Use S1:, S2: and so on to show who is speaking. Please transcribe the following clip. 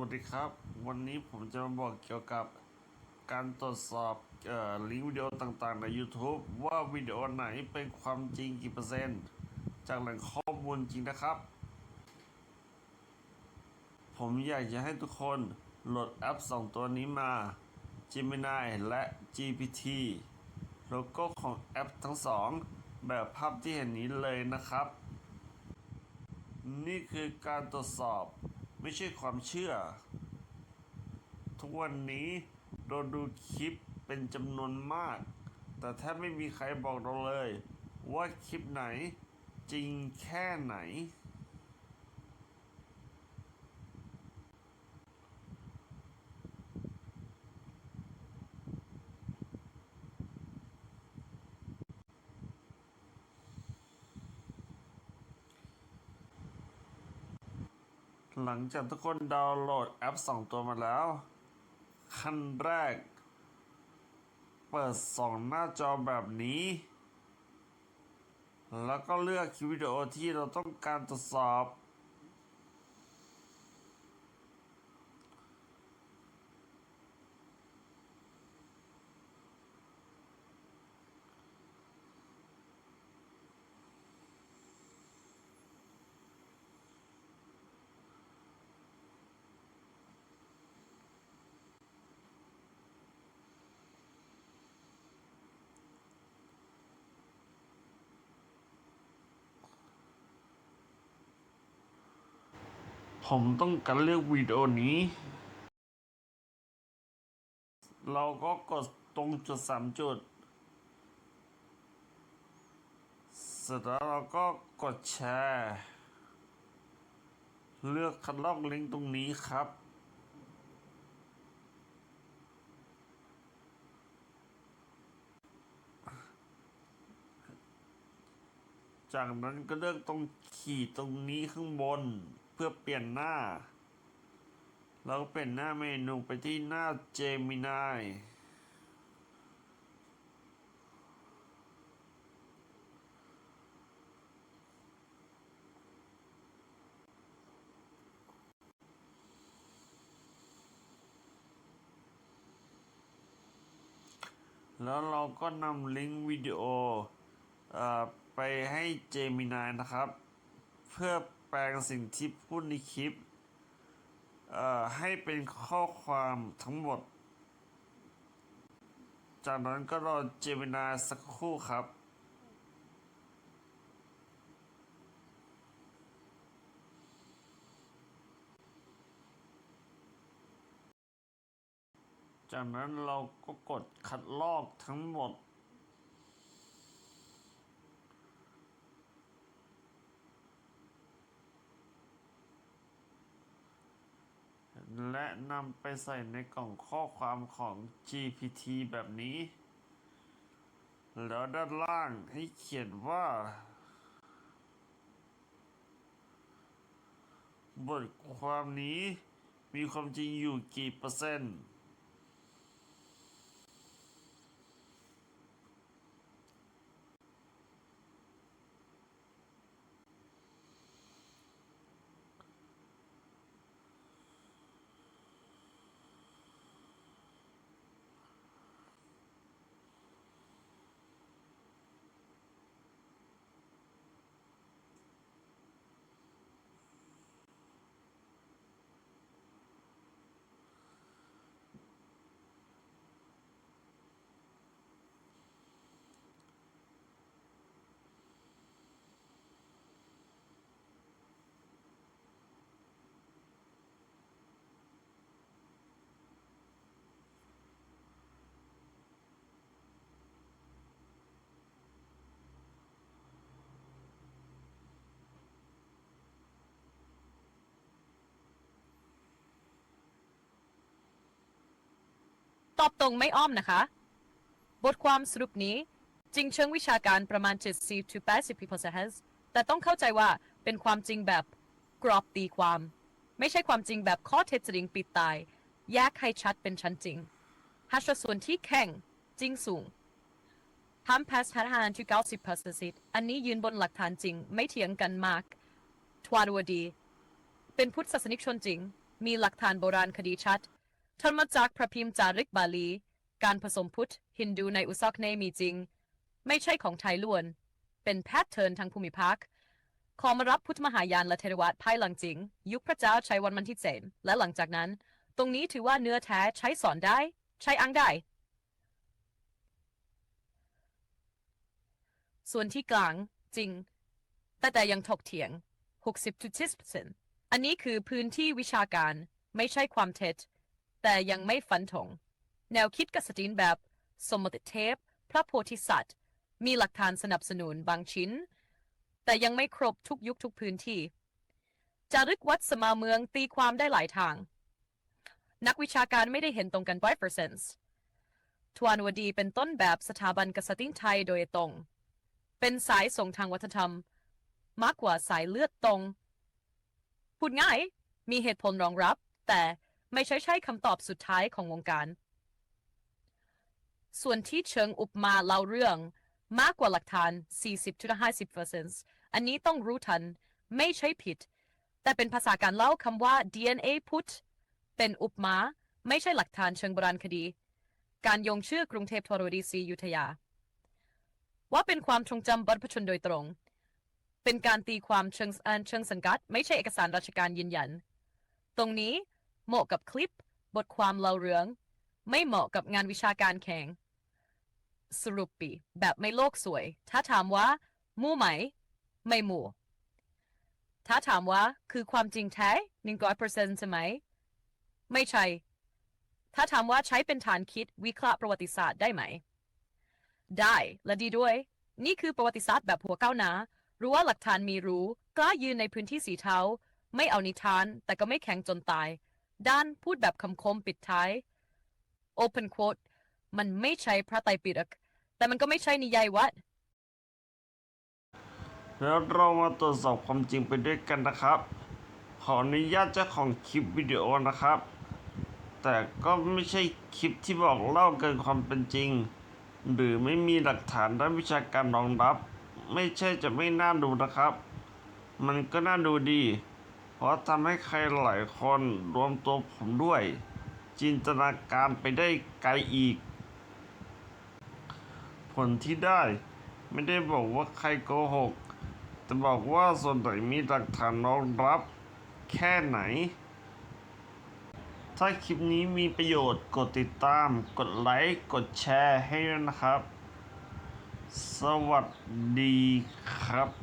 S1: วัสดีครับ วันนี้ผมจะมาบอกเกี่ยวกับการตรวจสอบออลิงก์วิดีโอต่างๆ ใน YouTube ว่าวิดีโอไหนเป็นความจริงกี่เปอร์เซ็นต์ จากแหล่งข้อมูลจริงนะครับ ผมอยากจะให้ทุกคนโหลดแอป 2 ตัวนี้มา Gemini และ GPT โลโก้ของแอปทั้งสองแบบภาพที่เห็นนี้เลยนะครับ นี่คือการตรวจสอบ ไม่ใช่ความเชื่อ ทุกวันนี้เราดูคลิปเป็นจำนวนมาก แต่แทบไม่มีใครบอกเราเลย ว่าคลิปไหนจริงแค่ไหน หลังจากทุกคนดาวน์โหลดแอป 2 ตัวมาแล้ว ขั้นแรก เปิดสองหน้าจอแบบนี้ แล้วก็เลือกคลิปวิดีโอที่เราต้องการตรวจสอบ ผมต้องการเลือกวิดีโอนี้ เราก็กดตรงจุดสามจุด เสร็จแล้วเราก็กดแชร์ เลือกคัดลอกลิงก์ตรงนี้ครับจากนั้นก็เลือกตรงขีดตรงนี้ข้างบน เพื่อเปลี่ยนหน้า เราก็เปลี่ยนหน้าเมนูไปที่หน้า Gemini แล้วเราก็นำลิงก์วิดีโออไปให้ Gemini นะครับ เพื่อ แปลงสิ่งที่พูดในคลิปให้เป็นข้อความทั้งหมด จากนั้นก็รอ Gemini สักครู่ครับจากนั้นเราก็กดคัดลอกทั้งหมด และ นำไปใส่ในกล่องข้อความของ GPT แบบนี้ แล้วด้านล่างให้เขียนว่า บทความนี้มีความจริงอยู่กี่เปอร์เซ็นต์
S2: ตอบตรงไม่อ้อมนะคะ บทความสรุปนี้จริงเชิงวิชาการประมาณ 70-80%แต่ต้องเข้าใจว่าเป็นความจริงแบบกรอบตีความ ไม่ใช่ความจริงแบบข้อเท็จจริงปิดตาย แยกให้ชัดเป็นชั้นจริงหัตส่วนที่แข็งจริงสูงทำ past ทัหารที่90%อันนี้ยืนบนหลักฐานจริง ไม่เถียงกันมากทวารวดี เป็นพุทธศาสนิกชนจริง มีหลักฐานโบราณคดีชัด ทำมาจากพระพิมพ์จารึกบาลี การผสมพุทธ ฮินดูในอุซอกเนมีจริง ไม่ใช่ของไทยล้วน เป็นแพทเทิร์นทางภูมิภาคขอมารับพุทธมหายานและเทรวาสภายหลังจริง ยุคพระเจ้าชัยวันมันที่เจนและหลังจากนั้น ตรงนี้ถือว่าเนื้อแท้ใช้สอนได้ ใช้อ้างได้ ส่วนที่กลางจริง แต่แต่ยังถกเถียง 60-70%อันนี้คือพื้นที่วิชาการไม่ใช่ความเท็จ แต่ยังไม่ฟันธงแนวคิดกษัตริย์แบบ สมมติเทพ พระโพธิสัตว์ มีหลักฐานสนับสนุนบางชิ้น แต่ยังไม่ครบทุกยุคทุกพื้นที่ จารึกวัดสมาเมืองตีความได้หลายทาง นักวิชาการไม่ได้เห็นตรงกันร้อยเปอร์เซนต์ทวานวดีเป็นต้นแบบสถาบันกษัตริย์ไทยโดยตรง เป็นสายส่งทางวัฒนธรรม มากกว่าสายเลือดตรง พูดง่าย มีเหตุผลรองรับ แต่ ไม่ใช่ใช่คำตอบสุดท้ายของวงการ ส่วนที่เชิงอุปมาเล่าเรื่องมากกว่าหลักฐาน 40-50%อันนี้ต้องรู้ทัน ไม่ใช่ผิด แต่เป็นภาษาการเล่าคำว่า DNA พุทธเป็นอุปมา ไม่ใช่หลักฐานเชิงโบราณคดี การโยงชื่อกรุงเทพธรดีศรียุธยา ว่าเป็นความทรงจำบรรพชนโดยตรง เป็นการตีความเชิงอ่านเชิงสังกัด ไม่ใช่เอกสารราชการยืนยัน ตรงนี้ เหมาะกับคลิป บทความเล่าเรื่อง ไม่เหมาะกับงานวิชาการแข่งสรุปปีแบบไม่โลกสวย ถ้าถามว่า มู่ไหม ไม่มู่ถ้าถามว่าคือความจริงแท้หนึ่งร้อยเปอร์เซ็นต์ใช่ไหม ไม่ใช่ ถ้าถามว่าใช้เป็นฐานคิดวิเคราะห์ประวัติศาสตร์ได้ไหม ได้และดีด้วย นี่คือประวัติศาสตร์แบบหัวก้าวหนารู้ว่าหลักฐานมีรู้ กล้ายืนในพื้นที่สีเทาไม่เอานิทาน แต่ก็ไม่แข็งจนตาย ด้านพูดแบบคำคมปิดท้าย Open quote มันไม่ใช่พระไตรปิฎกแต่มันก็ไม่ใช่นิยายวัด
S1: แล้วเรามาตรวจสอบความจริงไปด้วยกันนะครับ ขออนุญาตเจ้าของคลิปวิดีโอนะครับ แต่ก็ไม่ใช่คลิปที่บอกเล่าเกินความเป็นจริง หรือไม่มีหลักฐานด้านวิชาการรองรับ ไม่ใช่จะไม่น่าดูนะครับ มันก็น่าดูดี ราะทำให้ใครหลายคนรวมตัวผมด้วย จินตนาการไปได้ไกลอีก ผลที่ได้ไม่ได้บอกว่าใครโกหก แต่บอกว่าส่วนไหนมีหลักฐานรองรับ แค่ไหน ถ้าคลิปนี้มีประโยชน์กดติดตาม กดไลค์ กดแชร์ให้ด้วยนะครับ สวัสดีครับ